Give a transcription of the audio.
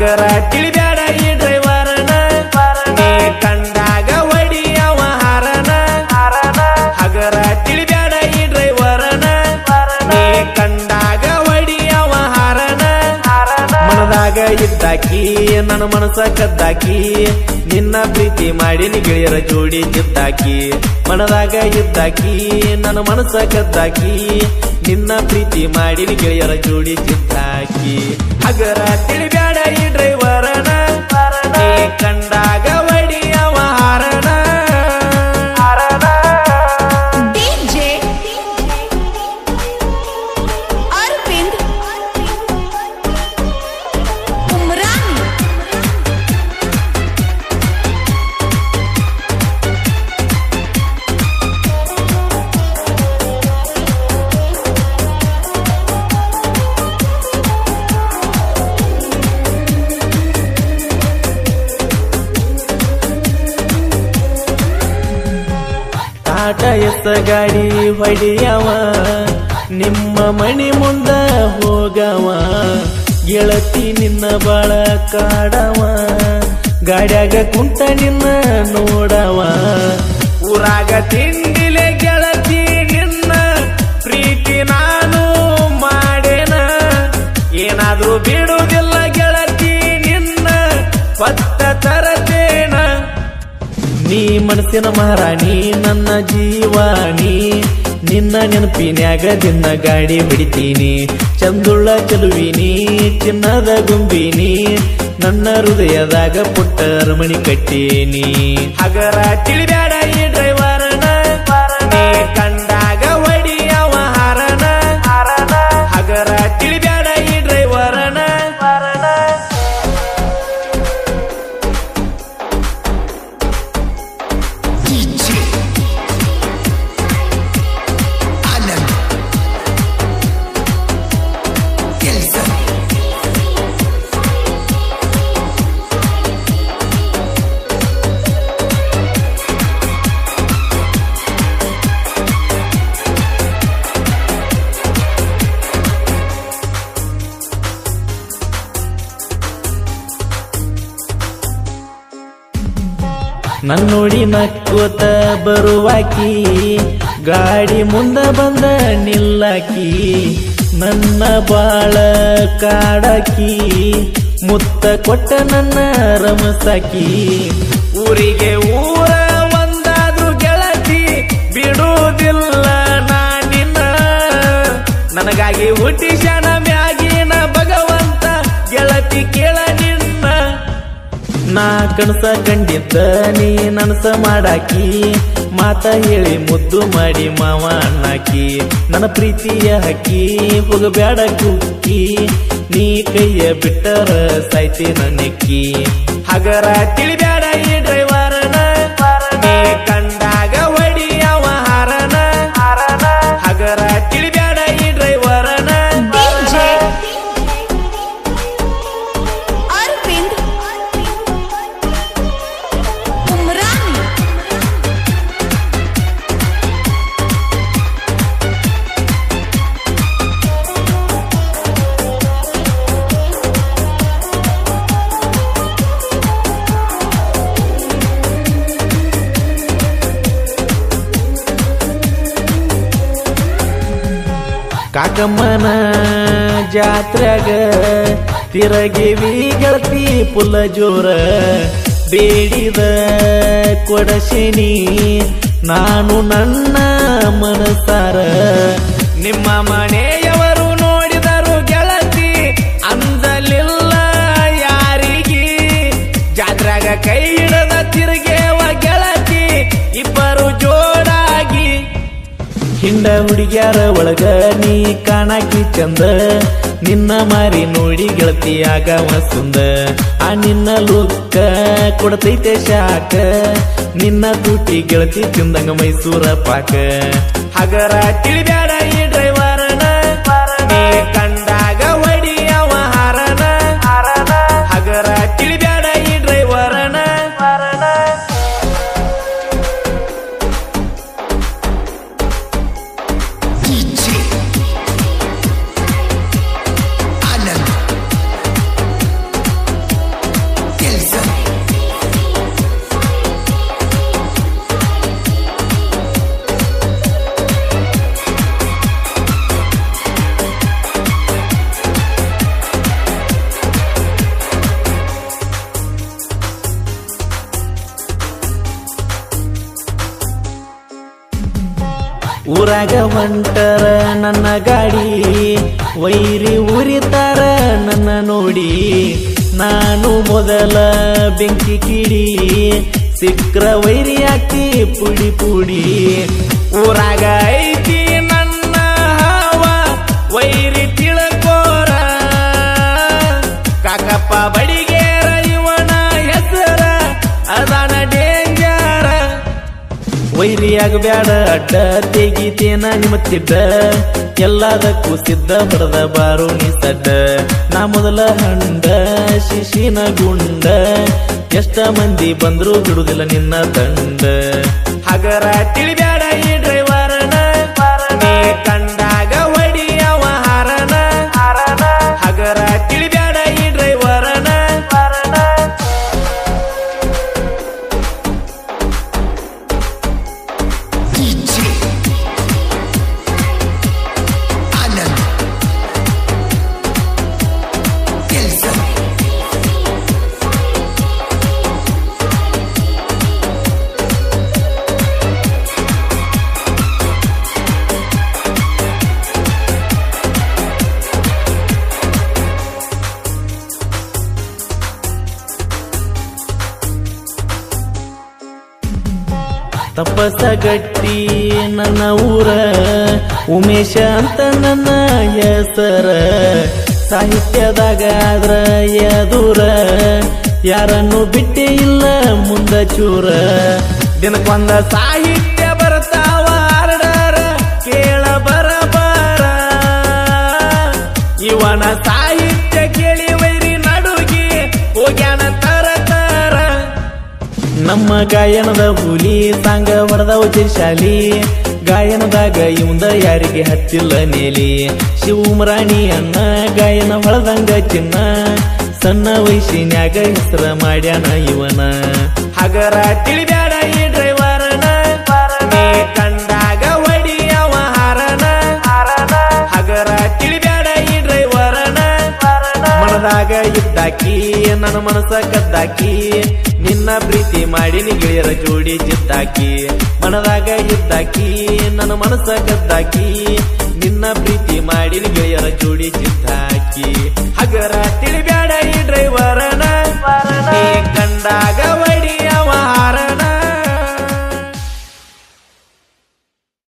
ಹಗರ ತಿಳಿಬ್ಯಾಡ ಈ ಡ್ರೈವರನ. ನೀ ಕಂಡಾಗ ಹೊಡಿಯವ ಹಾರನ ಹಗರ ತಿಳಿಬ್ಯಾಡ ಈ ಡ್ರೈವರನ. ನೀ ಕಂಡಾಗ ಒಡಿಯವ ಹಾರನ ಮನದಾಗ ಇದ್ದಾಕಿ ನನ್ನ ಮನಸ ಕದ್ದಾಕಿ, ನಿನ್ನ ಪ್ರೀತಿ ಮಾಡಿನಿ ಗೆಳೆಯರ ಜೋಡಿ ಜಿದ್ದಾಕಿ ಮನದಾಗ ಇದ್ದಾಕಿ ನನ್ನ ಮನಸ ಕದ್ದಾಕಿ, ನಿನ್ನ ಪ್ರೀತಿ ಮಾಡಿನಿ ಗೆಳೆಯರ ಜೋಡಿ ಜಿದ್ದಾಕಿ ಹಗರ ತಿಳಿಬ್ಯಾಡ ಈ ಡ್ರೈವರನ ಎತ್ತ ಗಾಡಿ ಹೊಡೆಯವ, ನಿಮ್ಮ ಮಣಿ ಮುಂದ ಹೋಗವ, ಗೆಳತಿ ನಿನ್ನ ಬಾಳ ಕಾಡವ, ಗಾಡ್ಯಾಗ ಕುಂತ ನಿನ್ನ ನೋಡವ. ಊರಾಗ ತಿಂಡಿಲೆ ಗೆಳತಿ ನಿನ್ನ, ಪ್ರೀತಿ ನಾನು ಮಾಡೇನ, ಏನಾದ್ರೂ ಬಿಡುವುದಿಲ್ಲ ನೀ ಮನಸ್ಸಿನ ಮಹಾರಾಣಿ, ನನ್ನ ಜೀವಾನಿ ನಿನ್ನ ನೆನಪಿನ್ಯಾಗ ದಿನ ಗಾಡಿ ಬಿಡಿತೀನಿ. ಚಂದುಳ್ಳ ಚಲುವಿನಿ, ಚಿನ್ನದ ಗುಂಬಿನಿ, ನನ್ನ ಹೃದಯದಾಗ ಪುಟ್ಟ ಅರಮಣಿ ಕಟ್ಟೀನಿ. ಹಗರ ತಿಳಿಬ್ಯಾಡ ನನ್ ನೋಡಿ ನಕ್ಕೋತ ಬರುವಾಕಿ, ಗಾಡಿ ಮುಂದ ಬಂದ ನಿಲ್ಲಾಕಿ, ನನ್ನ ಬಾಳ ಕಾಡಾಕಿ, ಮುತ್ತ ಕೊಟ್ಟ ನನ್ನ ರಮಸಾಕಿ. ಊರಿಗೆ ಊರ ಒಂದಾದ್ರು ಗೆಳತಿ, ಬಿಡುವುದಿಲ್ಲ ನಾನಿನ್ನ ನನಗಾಗಿ ಹುಟ್ಟಿಸಣ ಕನಸ ಕಂಡಿದ್ದ ನೀ ನನಸ ಮಾಡಾಕಿ. ಮಾತ ಹೇಳಿ ಮುದ್ದು ಮಾಡಿ ಮಾವ ಅಣ್ಣಾಕಿ. ನನ್ನ ಪ್ರೀತಿಯ ಹಕ್ಕಿ, ಹೋಗಬೇಡ ಕುಕ್ಕಿ. ನೀ ಕೈಯ ಬಿಟ್ಟರ ಸಾಯ್ತಿ ನನ್ನಕ್ಕಿ ಹಗರ ತಿಳಿಬ್ಯಾಡ ಕಾಕಮ್ಮನ ಜಾತ್ರೆಗ ತಿರಗಿವಿ ಗೆಳತಿ ಪುಲ್ಲ ಜೋರ ಬೇಡಿದ ಕೊಡಶಿನಿ ನಾನು ನನ್ನ ಮನಸಾರ. ನಿಮ್ಮ ಮನೆಯವರು ಹುಡುಗ್ಯಾರ ಒಳಗ ನೀ ಕಾಣಾಕಿ ಚಂದ? ನಿನ್ನ ಮಾರಿ ನೋಡಿ ಗೆಳತಿ ಆಗವ ಸುಂದ ಆ ನಿನ್ನ ಲುಕ್ಕ ಕೊಡತೈತೆ ಶಾಕ ನಿನ್ನ ತುಟಿ ಗೆಳತಿ ತಿಂದಂಗ ಮೈಸೂರ ಪಾಕ. ಹಗರ ತಿಳಿಬ್ಯಾಡ ಊರಾಗ ಹೊಂಟರ ನನ್ನ ಗಾಡಿ, ವೈರಿ ಉರಿತಾರ ನನ್ನ ನೋಡಿ. ನಾನು ಮೊದಲ ಬೆಂಕಿ ಕಿಡಿ, ಸಿಕ್ರ ವೈರಿ ಹಾಕಿ ಪುಡಿ ಪುಡಿ. ಊರಾಗ ಐತಿ ನನ್ನ ಹಾವ, ವೈರಿ ತಿಳಕೋರ. ಕಾಕಪ್ಪ ಬಡಿಗೇರ ವೈರಿಯಾಗಬ್ಯಾಡ ಅಡ್ಡ ತೆಗಿತೇನ ನಿಮ್ಮತ್ತಿದ್ದ ಎಲ್ಲದಕ್ಕೂ ಸಿದ್ಧ ಬಡದ ಬಾರು ನೀ ಸಡ್ಡ. ನಾ ಮೊದಲ ಹಂಡ, ಶಿಶಿನ ಗುಂಡ. ಎಷ್ಟ ಮಂದಿ ಬಂದ್ರು ಬಿಡುದಿಲ್ಲ ನಿನ್ನ ತಂಡ. ಹಗರ ತಿಳಿಬ್ಯಾಡ ಈ ತಪಸ್ಸ ಗಟ್ಟಿ ನನ್ನ ಊರ, ಉಮೇಶ ಅಂತ ನನ್ನ ಹೆಸರ. ಸಾಹಿತ್ಯದಾಗ ಆದ್ರ ಯಾರನ್ನು ಬಿಟ್ಟೇ ಇಲ್ಲ ಮುಂದ ಚೂರ. ದಿನಕ್ಕೊಂದ ಸಾಹಿತ್ಯ ನಮ್ಮ ಗಾಯನದ ಹುಲಿ, ಸಾಂಗ ಹೊಡೆದವ ಶಾಲಿ ಗಾಯನದಾಗ ಇವಂದ ಯಾರಿಗೆ ಹತ್ತಿಲ್ಲ ನೇಲಿ. ಶಿವಮರಾಣಿ ಅನ್ನ ಗಾಯನ ಹೊಳದಂಗ ಚಿನ್ನ. ಸಣ್ಣ ವಯಸ್ಸಿನ್ಯಾಗ ಹೆಸರ ಮಾಡ್ಯಾನ ಇವನ. ಹಗರ ತಿಳಿಬ್ಯಾಡ ಈ ಡ್ರೈವರನ. ಕಂಡಾಗ ಹೊಡಿಯವ ಹಾರನ. ಹಗರ ತಿಳಿಬ್ಯಾಡ ಈ ಡ್ರೈವರನ. ಮನದಾಗ ಇದ್ದಾಕಿ, ನನ್ನ ಮನಸ್ಸ ಕದ್ದಾಕಿ. ಪ್ರೀತಿ ಮಾಡಿನಿ ಗೆಳೆಯರ ಜೋಡಿ ಜಿದ್ದಾಕಿ. ಮನದಾಗ ಇದ್ದಾಕಿ ನನ್ನ ಮನಸ್ಸ ಕದ್ದಾಕಿ ನಿನ್ನ ಪ್ರೀತಿ ಮಾಡಿನಿ ಗೆಳೆಯರ ಜೋಡಿ ಹಗರ